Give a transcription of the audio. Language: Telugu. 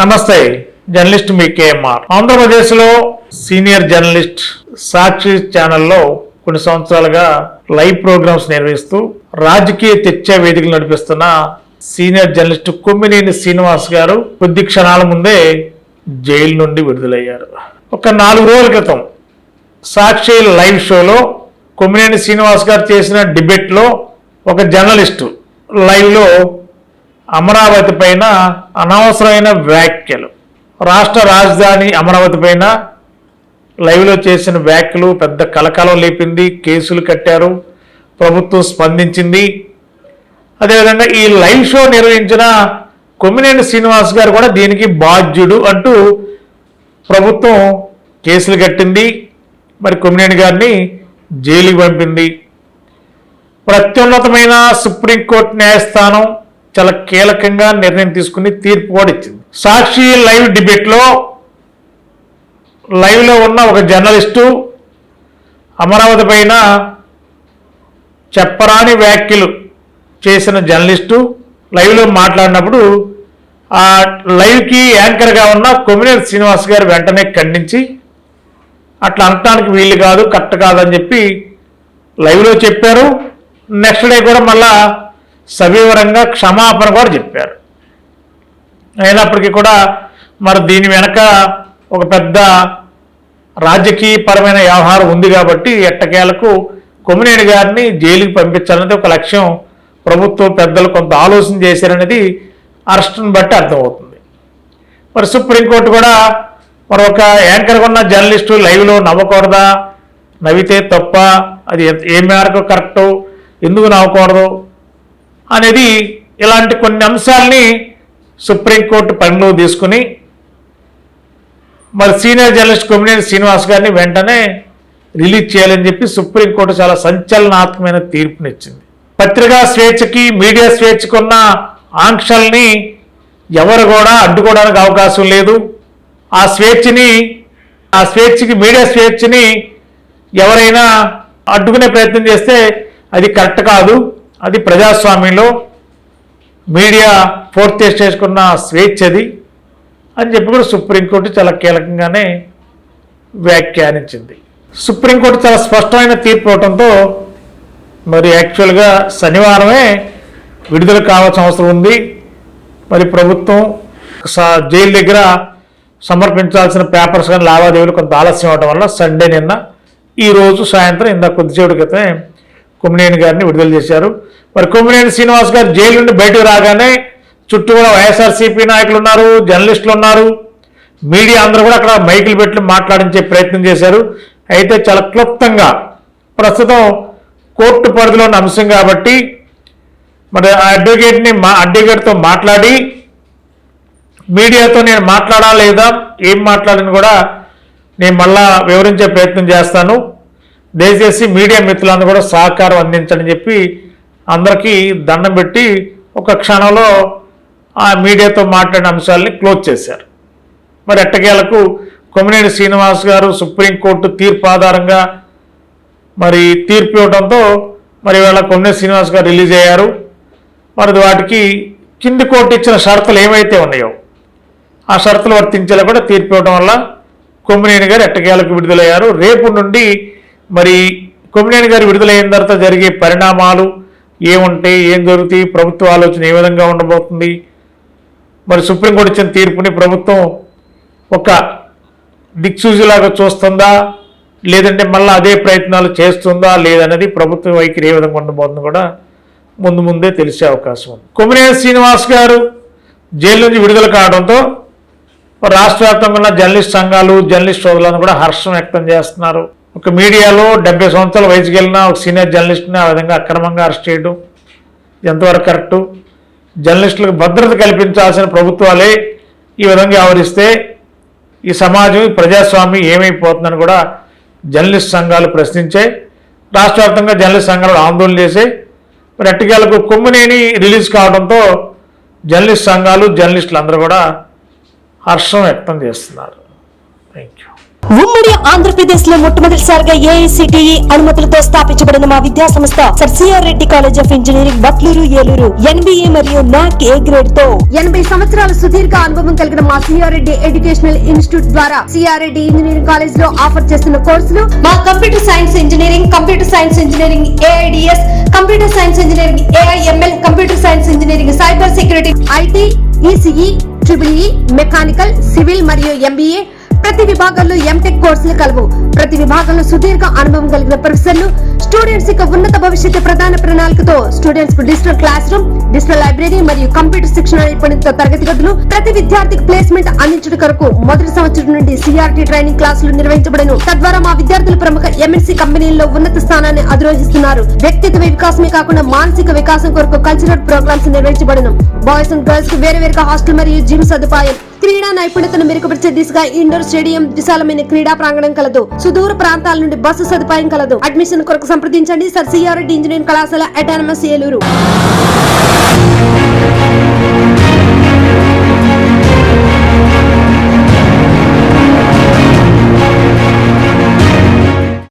నమస్తే జర్నలిస్ట్ మీ కేఎంఆర్. ఆంధ్రప్రదేశ్లో సీనియర్ జర్నలిస్ట్ సాక్షి ఛానల్లో కొన్ని సంవత్సరాలుగా లైవ్ ప్రోగ్రామ్స్ నిర్వహిస్తూ రాజకీయ చర్చా వేదికలు నడిపిస్తున్న సీనియర్ జర్నలిస్ట్ కొమ్మినేని శ్రీనివాస్ గారు కొద్ది క్షణాల ముందే జైలు నుండి విడుదలయ్యారు. ఒక నాలుగు రోజుల క్రితం సాక్షి లైవ్ షోలో కొమ్మినేని శ్రీనివాస్ గారు చేసిన డిబేట్లో ఒక జర్నలిస్టు లైవ్లో అమరావతి పైన అనవసరమైన వ్యాఖ్యలు. రాష్ట్ర రాజధాని అమరావతి పైన లైవ్లో చేసిన వ్యాఖ్యలు పెద్ద కలకలం లేపింది కేసులు కట్టారు ప్రభుత్వం స్పందించింది. అదేవిధంగా ఈ లైవ్ షో నిర్వహించిన కొమ్మినేని శ్రీనివాస్ గారు కూడా దీనికి బాధ్యుడు అంటూ ప్రభుత్వం కేసులు కట్టింది. మరి కొమ్మినేని గారిని జైలుకి పంపింది. ప్రత్యున్నతమైన సుప్రీంకోర్టు న్యాయస్థానం చాలా కీలకంగా నిర్ణయం తీసుకుని తీర్పు కూడా ఇచ్చింది. సాక్షి లైవ్ డిబేట్లో లైవ్లో ఉన్న ఒక జర్నలిస్టు అమరావతి పైన చెప్పరాని వ్యాఖ్యలు చేసిన జర్నలిస్టు లైవ్లో మాట్లాడినప్పుడు ఆ లైవ్కి యాంకర్గా ఉన్న కొమ్మినేని శ్రీనివాస్ గారు వెంటనే ఖండించి అట్లా అనటానికి వీలు కాదు కరెక్ట్ కాదని చెప్పి లైవ్లో చెప్పారు. నెక్స్ట్ డే కూడా మళ్ళా సవివరంగా క్షమాపణ కూడా చెప్పారు. అయినప్పటికీ కూడా మరి దీని వెనక ఒక పెద్ద రాజకీయపరమైన వ్యవహారం ఉంది కాబట్టి ఎట్టకేలకు కొమ్మినేని గారిని జైలుకి పంపించాలనేది ఒక లక్ష్యం ప్రభుత్వం పెద్దలు కొంత ఆలోచన చేశారనేది అరెస్ట్ని బట్టి అర్థమవుతుంది. మరి సుప్రీంకోర్టు కూడా మరి ఒక యాంకర్ ఉన్న జర్నలిస్టు లైవ్లో నవ్వకూడదా? నవ్వితే తప్ప అది ఏ మేరకు కరెక్టు? ఎందుకు నవ్వకూడదు? అనేది ఇలాంటి కొన్ని అంశాలని సుప్రీంకోర్టు పరిగణలో తీసుకుని మరి సీనియర్ జర్నలిస్ట్ కొమ్మినేని శ్రీనివాస్ గారిని వెంటనే రిలీజ్ చేయాలని చెప్పి సుప్రీంకోర్టు చాలా సంచలనాత్మకమైన తీర్పునిచ్చింది. పత్రికా స్వేచ్ఛకి మీడియా స్వేచ్ఛకు ఉన్న ఆంక్షల్ని ఎవరు కూడా అడ్డుకోవడానికి అవకాశం లేదు. ఆ స్వేచ్ఛని ఆ స్వేచ్ఛకి మీడియా స్వేచ్ఛని ఎవరైనా అడ్డుకునే ప్రయత్నం చేస్తే అది కరెక్ట్ కాదు. అది ప్రజాస్వామ్యంలో మీడియా ఫోర్త్ చేసుకున్న స్వేచ్ఛ అది అని చెప్పి కూడా సుప్రీంకోర్టు చాలా కీలకంగానే వ్యాఖ్యానించింది. సుప్రీంకోర్టు చాలా స్పష్టమైన తీర్పు అవడంతో మరి యాక్చువల్గా శనివారమే విడుదల కావాల్సిన అవసరం ఉంది. మరి ప్రభుత్వం స- జైలు దగ్గర సమర్పించాల్సిన పేపర్స్ కానీ లావాదేవీలు కొంత ఆలస్యం అవడం వల్ల సండే నిన్న ఈరోజు సాయంత్రం ఇందా కొద్దిసేపటి క్రితమే కొమ్మినేని గారిని విడుదల చేశారు. మరి కొమ్మినేని శ్రీనివాస్ గారు జైలు నుండి బయటకు రాగానే చుట్టూ కూడా వైఎస్ఆర్సీపీ నాయకులు ఉన్నారు జర్నలిస్టులు ఉన్నారు. మీడియా అందరూ కూడా అక్కడ మైకులు పెట్టి మాట్లాడించే ప్రయత్నం చేశారు. అయితే చాలా క్లుప్తంగా ప్రస్తుతం కోర్టు పరిధిలో ఉన్న అంశం కాబట్టి మరి ఆ అడ్వకేట్ని మా అడ్వకేట్తో మాట్లాడి మీడియాతో నేను మాట్లాడా లేదా ఏం మాట్లాడిన కూడా నేను మళ్ళా వివరించే ప్రయత్నం చేస్తాను. దయచేసి మీడియా మిత్రులందరూ కూడా సహకారం అందించని చెప్పి అందరికీ దండం పెట్టి ఒక క్షణంలో ఆ మీడియాతో మాట్లాడిన అంశాలని క్లోజ్ చేశారు. మరి ఎట్టకేలకు కొమ్మినేని శ్రీనివాస్ గారు సుప్రీంకోర్టు తీర్పు ఆధారంగా మరి తీర్పు ఇవ్వడంతో మరి ఇవాళ కొమ్మినేని శ్రీనివాస్ గారు రిలీజ్ అయ్యారు. మరి వాటికి కింది కోర్టు ఇచ్చిన షరతులు ఏమైతే ఉన్నాయో ఆ షరతులు వర్తించేలా కూడా తీర్పు ఇవ్వడం వల్ల కొమ్మినేని గారు ఎట్టకేలకు విడుదలయ్యారు. రేపు నుండి మరి కొమ్మినేని గారు విడుదలైన తర్వాత జరిగే పరిణామాలు ఏముంటాయి ఏం జరుగుతాయి ప్రభుత్వ ఆలోచన ఏ విధంగా ఉండబోతుంది? మరి సుప్రీంకోర్టు ఇచ్చిన తీర్పుని ప్రభుత్వం ఒక దిక్సూచిలాగా చూస్తుందా? లేదంటే మళ్ళీ అదే ప్రయత్నాలు చేస్తుందా? లేదనేది ప్రభుత్వం వైఖరి ఏ విధంగా ఉండబోతుంది కూడా ముందు ముందే తెలిసే అవకాశం ఉంది. కొమ్మినేని శ్రీనివాస్ గారు జైలు నుంచి విడుదల కావడంతో రాష్ట్ర వ్యాప్తంగా ఉన్న జర్నలిస్ట్ సంఘాలు జర్నలిస్ట్ సోదరులను కూడా హర్షం వ్యక్తం చేస్తున్నారు. ఒక మీడియాలో డెబ్బై సంవత్సరాల వయసుకి వెళ్ళిన ఒక సీనియర్ జర్నలిస్ట్ని ఆ విధంగా అక్రమంగా అరెస్ట్ చేయడం ఎంతవరకు కరెక్టు? జర్నలిస్టులకు భద్రత కల్పించాల్సిన ప్రభుత్వాలే ఈ విధంగా వ్యవహరిస్తే ఈ సమాజం ఈ ప్రజాస్వామ్యం ఏమైపోతుందని కూడా జర్నలిస్ట్ సంఘాలు ప్రశ్నించాయి రాష్ట్ర వ్యాప్తంగా జర్నలిస్ట్ సంఘాలు ఆందోళన చేసే మరి ఎట్టకేలకు కొమ్మినేని రిలీజ్ కావడంతో జర్నలిస్ట్ సంఘాలు జర్నలిస్టులు అందరూ కూడా హర్షం వ్యక్తం చేస్తున్నారు. థ్యాంక్ యూ ఉమ్మడి ఆంధ్రప్రదేశ్లో మొట్టమొదటిసారిగా ఏఐసిటిఈ అనుమతులతో స్థాపించబడిన మా విద్యా సంస్థ sir C R Reddy college of engineering Batluru Eluru. NBA మరియు నాక్ ఏ గ్రేడ్తో. ఎనభై సంవత్సరాల సుదీర్ఘ అనుభవం కలిగిన మా సిఆర్ రెడ్డి ఎడ్యుకేషనల్ ఇన్స్టిట్యూట్ ద్వారా సిఆర్రెడ్డి ఇంజనీరింగ్ కాలేజ్లో ఆఫర్ చేస్తున్న కోర్సులు మా computer science engineering computer science engineering AIDS computer science engineering AIML computer science engineering cyber security IT ECE triple E mechanical civil మరియు ఎంబీఏ ప్రతి విభాగంలో ఎంటెక్ కోర్సులు కలవు. ప్రతి విభాగంలో సుదీర్ఘ అనుభవం కలిగిన ప్రొఫెసర్లు స్టూడెంట్స్ యొక్క ఉన్నత భవిష్యత్తు ప్రధాన ప్రణాళికతో స్టూడెంట్స్కు digital class room digital library మరియు కంప్యూటర్ శిక్షణ నైపుణ్యంతో తరగతి గదులు ప్రతి విద్యార్థికి ప్లేస్మెంట్ అందించడం కొరకు మొదటి సంవత్సరం నుండి సిఆర్టీ ట్రైనింగ్ క్లాసులు నిర్వహించబడను. తద్వారా మా విద్యార్థులు ప్రముఖ ఎంఎన్సీ కంపెనీల్లో ఉన్నత స్థానాన్ని అధిరోహిస్తున్నారు. వ్యక్తిత్వ వికాసమే కాకుండా మానసిక వికాసం కొరకు కల్చరల్ ప్రోగ్రామ్స్ నిర్వహించబడను. బాయ్స్ అండ్ గర్ల్స్కు వేరే వేరుగా హాస్టల్ మరియు జిమ్ సదుపాయం. క్రీడా నైపుణ్యతను మెరుగుపరిచే దిశగా ఇండోర్ స్టేడియం విశాలమైన క్రీడా ప్రాంగణం కలదు. సుదూర ప్రాంతాల నుండి బస్సు సదుపాయం కలదు. అడ్మిషన్ కొరకు సంప్రదించండి. Sir C R D engineering కళాశాల అటానమస్ ఏలూరు.